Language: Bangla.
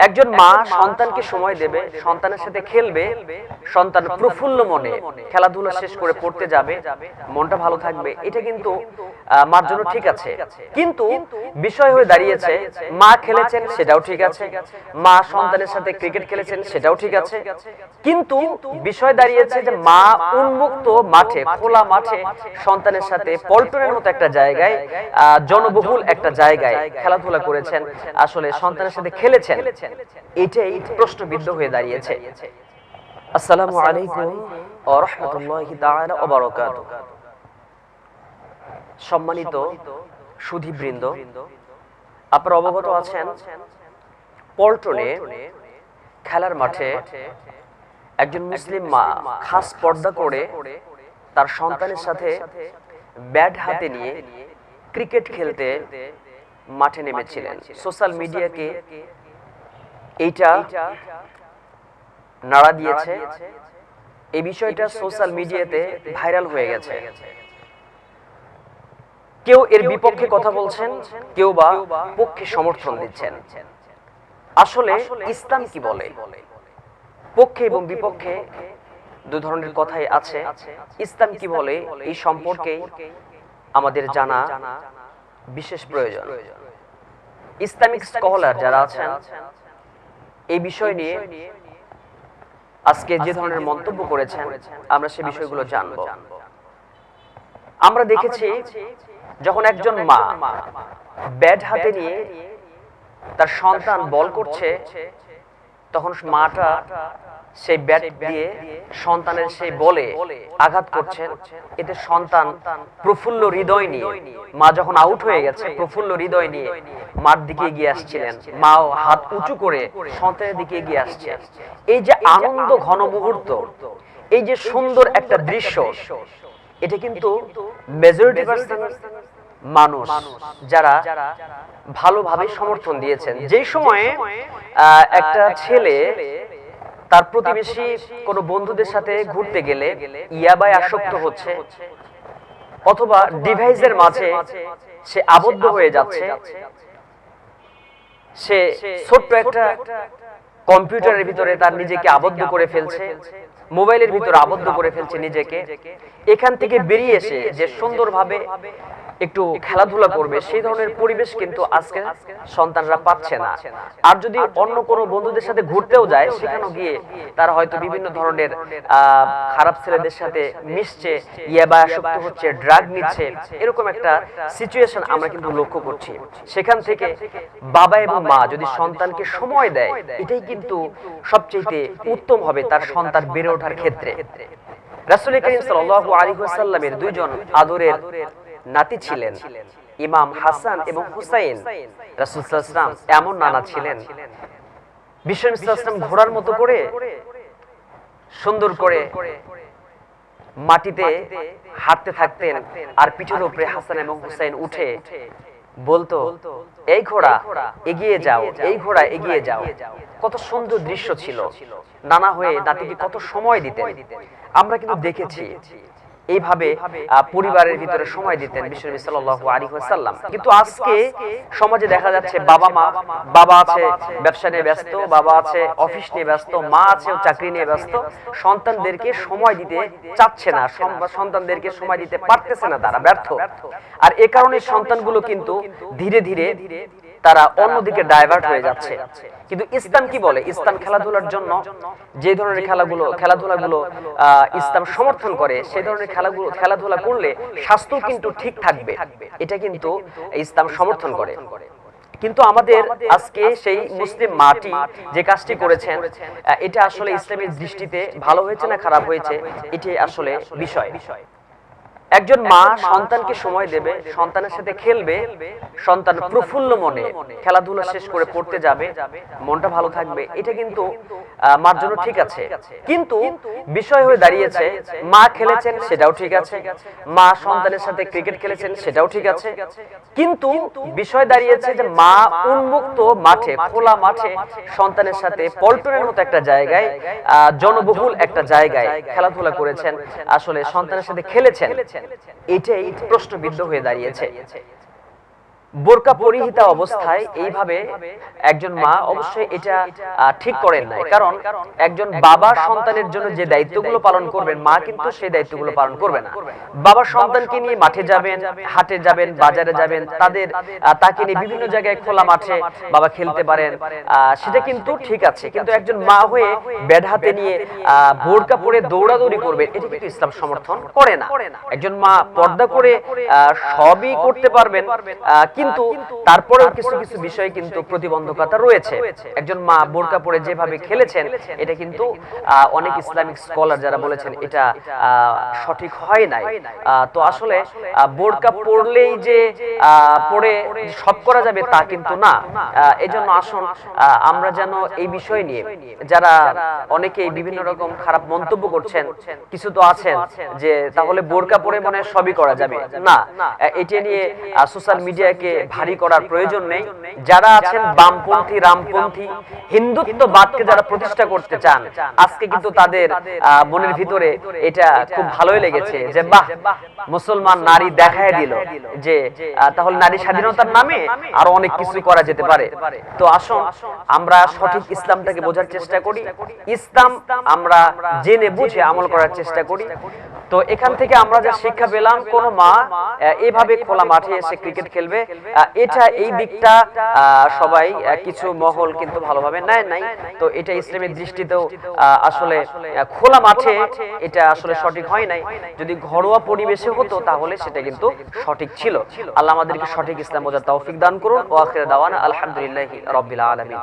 একজন মা সন্তানকে সময় দেবে সন্তানের সাথে খেলবে সন্তান প্রফুল্ল মনে খেলাধুলা শেষ করে পড়তে যাবে মনটা ভালো থাকবে এটা কিন্তু মার জন্য ঠিক আছে। কিন্তু বিষয় হয়ে দাঁড়িয়েছে মা খেলেছেন সেটাও ঠিক আছে। মা সন্তানের সাথে ক্রিকেট খেলেছেন সেটাও ঠিক আছে। কিন্তু বিষয় দাঁড়িয়েছে যে মা উন্মুক্ত মাঠে খোলা মাঠে সন্তানের সাথে পল্টনের মতো একটা জায়গায় আহ, জনবহুল একটা জায়গায় খেলাধুলা করেছেন। আসলে সন্তানের সাথে খেলেছেন এটাই প্রশ্নবিদ্ধ হয়ে দাঁড়িয়েছে। আসসালামু আলাইকুম ওয়া রাহমাতুল্লাহি তাআলা ওয়া বারাকাতুহু। সম্মানিত সুধীবৃন্দ, আপনারা অবগত আছেন পল্টনে খেলার মাঠে একজন মুসলিম মা খাস পর্দা করে তার সন্তানের সাথে ব্যাট হাতে নিয়ে ক্রিকেট খেলতে মাঠে নেমেছিলেন। সোশ্যাল মিডিয়াকে এইটা নাড়া দিয়েছে। এই বিষয়টা সোশ্যাল মিডিয়াতে ভাইরাল হয়ে গেছে। কেউ এর বিপক্ষে কথা বলছেন কেউ বা পক্ষে সমর্থন দিচ্ছেন। আসলে ইসলাম কি বলে? পক্ষে এবং বিপক্ষে দু ধরনের কথাই আছে। ইসলাম কি বলে? এই সম্পর্কে আমাদের জানা বিশেষ প্রয়োজন। ইসলামিক স্কলার যারা আছেন এই বিষয় নিয়ে আজকে যে ধরনের মন্তব্য করেছেন, আমরা সে বিষয়গুলো জানব। আমরা দেখেছি যখন একজন মা ব্যাট হাতে নিয়ে তার সন্তান বল করছে তখন মাটা সেই ব্যাট দিয়ে সন্তানের সেই বলে আঘাত করছেন। এতে সন্তান প্রফুল্ল হৃদয় নিয়ে, মা যখন আউট হয়ে গেছে, প্রফুল্ল হৃদয় নিয়ে মার দিকে এগিয়ে আসছিলেন। মাও হাত উঁচু করে সন্তানের দিকে এগিয়ে আসছে। এই যে আনন্দ ঘন মুহূর্ত, এই যে সুন্দর একটা দৃশ্য, এটা কিন্তু মেজরিটি পার্সেন্ট মানুষ, যারা ভালোভাবে সমর্থন দিয়েছেন। যেই সময়ে একটা ছেলে তার প্রতিবেশী কোনো বন্ধুদের সাথে ঘুরতে গেলে ইয়াবায় আসক্ত হচ্ছে অথবা ডিভাইসের মাঝে সে আবদ্ধ হয়ে যাচ্ছে। সে ছোট্ট একটা কম্পিউটারের ভিতরে তার নিজেকে আবদ্ধ করে ফেলছে, মোবাইলের ভিতরে আবদ্ধ করে ফেলছে নিজেকে। এখান থেকে বেরিয়ে এসে যে সুন্দরভাবে একটু খেলাধুলা করবে, সেই ধরনের পরিবেশ কিন্তু আজকে সন্তানরা পাচ্ছে না। আর যদি অন্য কোনো বন্ধুদের সাথে ঘুরতেও যায়, সেখানেও গিয়ে তারা হয়তো বিভিন্ন ধরনের খারাপ ছেলেদের সাথে মিশছে, ইয়াবা আসক্ত হচ্ছে ড্রাগ নিচ্ছে, এরকম একটা সিচুয়েশন আমরা কিন্তু লক্ষ্য করছি। সেখান থেকে বাবা এবং মা যদি সন্তানকে সময় দেয়, এটাই কিন্তু সবচেয়ে উত্তম হবে তার সন্তান বেড়ে ওঠার ক্ষেত্রে। রাসূল করিম সাল্লাল্লাহু আলাইহি ওয়াসাল্লামের দুইজন আদরের নাতি ছিলেন ইমাম হাসান এবং হুসাইন। রাসূল সাল্লাল্লাহু আলাইহি ওয়াসাল্লাম এমন নানা ছিলেন। বিশ্ব নবী সাল্লাল্লাহু আলাইহি ওয়াসাল্লাম ঘোড়ার মতো করে সুন্দর করে মাটিতে হাঁটতে থাকতেন আর পিঠের উপরে হাসান এবং হুসাইন উঠে বলতো, এই ঘোড়া, এগিয়ে যাও, এই ঘোড়া, এগিয়ে যাও। কত সুন্দর দৃশ্য ছিল। নানা হয়ে নাতিকে কত সময় দিতেন। আমরা কিন্তু দেখেছি এইভাবে পরিবারের ভিতরে সময় দিতেন বিশ্বনবী সাল্লাল্লাহু আলাইহি ওয়াসাল্লাম। কিন্তু আজকে সমাজে দেখা যাচ্ছে বাবা মা বাবা আছে ব্যবসা নিয়ে ব্যস্ত বাবা আছে অফিস নিয়ে ব্যস্ত মা আছে চাকরি নিয়ে ব্যস্ত। সন্তানদেরকে সময় দিতে চাচ্ছে না সন্তানদেরকে সময় দিতে পারতেছে না তারা ব্যর্থ। আর এ কারণে সন্তানগুলো কিন্তু ধীরে ধীরে তারা অন্যদিকে ডাইভার্ট হয়ে যাচ্ছে। কিন্তু ইসলাম কি বলে? ইসলাম খেলাধুলার জন্য যে ধরনের খেলাগুলো খেলাধুলাগুলো ইসলাম সমর্থন করে সেই ধরনের খেলাগুলো খেলাধুলা করলে স্বাস্থ্য কিন্তু ঠিক থাকবে। এটা কিন্তু ইসলাম সমর্থন করে। কিন্তু আমাদের আজকে সেই মুসলিম মাটি যে কাজটি করেছেন এটা আসলে ইসলামের দৃষ্টিতে ভালো হয়েছে না খারাপ হয়েছে? এটি আসলে বিষয়। বিষয়। একজন মা সন্তানকে সময় দেবে সন্তানের সাথে খেলবে সন্তান প্রফুল্ল মনে খেলাধুলা শেষ করে পড়তে যাবে মনটা ভালো থাকবে এটা কিন্তু মার জন্য ঠিক আছে। কিন্তু বিষয় হয়ে দাঁড়িয়েছে মা খেলেছেন সেটাও ঠিক আছে মা সন্তানের সাথে ক্রিকেট খেলেছেন সেটাও ঠিক আছে। কিন্তু বিষয় দাঁড়িয়েছে যে মা উন্মুক্ত মাঠে খোলা মাঠে সন্তানের সাথে পল্টনের মতো একটা জায়গায় আহ, জনবহুল একটা জায়গায় খেলাধুলা করেছেন। আসলে সন্তানের সাথে খেলেছেন এটাই প্রশ্নবিদ্ধ হয়ে দাঁড়িয়েছে। বোরকা পরিহিতা অবস্থায় এইভাবে একজন মা অবশ্যই এটা ঠিক করেন নাই। কারণ একজন বাবা সন্তানের জন্য যে দায়িত্বগুলো পালন করবেন মা কিন্তু সেই দায়িত্বগুলো পালন করবে না। বাবা সন্তানকে নিয়ে মাঠে যাবেন হাটে যাবেন বাজারে যাবেন তাদের তাকে নিয়ে বিভিন্ন জায়গায় খোলা মাঠে বাবা খেলতে পারেন। সেটা কিন্তু ঠিক আছে কিন্তু একজন মা হয়ে ব্যাট হাতে নিয়ে আহ, বোরকা পরে দৌড়াদৌড়ি করবে এটা কিন্তু ইসলাম সমর্থন করে না একজন মা পর্দা করে আহ, সবই করতে পারবেন আহ, কিন্তু তারপরেও কিছু কিছু বিষয়ে কিন্তু প্রতিবন্ধকতা রয়েছে। একজন মা বোরকা পরে যেভাবে খেলেছেন এটা কিন্তু অনেক ইসলামিক স্কলার যারা বলেছেন এটা সঠিক হয় নাই। তো আসলে বোরকা পরলেই যে পরে সব করা যাবে তা কিন্তু না। এজন্য আসুন আমরা যেন এই বিষয় নিয়ে যারা অনেকেই বিভিন্ন রকম খারাপ মন্তব্য করছেন কিছু তো আছেন যে তাহলে বোরকা পরে মনে হয় সবই করা যাবে না এটা নিয়ে সোশ্যাল মিডিয়াকে ভারী করার প্রয়োজন নেই। যারা আছেন বামপন্থী রামপন্থী হিন্দুত্ববাদকে যারা প্রতিষ্ঠা করতে চান আজকে কিন্তু তাদের মনের ভিতরে এটা খুব ভালোই লেগেছে যে বাহ মুসলমান নারী দেখায় দিল যে তাহলে নারী স্বাধীনতার নামে আরও অনেক কিছু করা যেতে পারে। তো আসুন আমরা সঠিক ইসলামটাকে বোঝার চেষ্টা করি। ইসলাম আমরা জেনে বুঝে আমল করার চেষ্টা করি। তো এখান থেকে আমরা যা শিক্ষা পেলাম কোন মা এভাবে খোলা মাঠে এসে ক্রিকেট খেলবে এটা এই দিকটা সবাই কিছু মহল কিন্তু ভালোভাবে নেয় নাই। তো এটা ইসলামের দৃষ্টিতেও আহ, আসলে খোলা মাঠে এটা আসলে সঠিক হয় নাই। যদি ঘরোয়া পরিবেশে হতো তাহলে সেটা কিন্তু সঠিক ছিল। আল্লাহ আমাদেরকে সঠিক ইসলাম বোঝার তৌফিক দান করুন। ও আখির দাওয়ান আলহামদুলিল্লাহি রবিল আলামিন।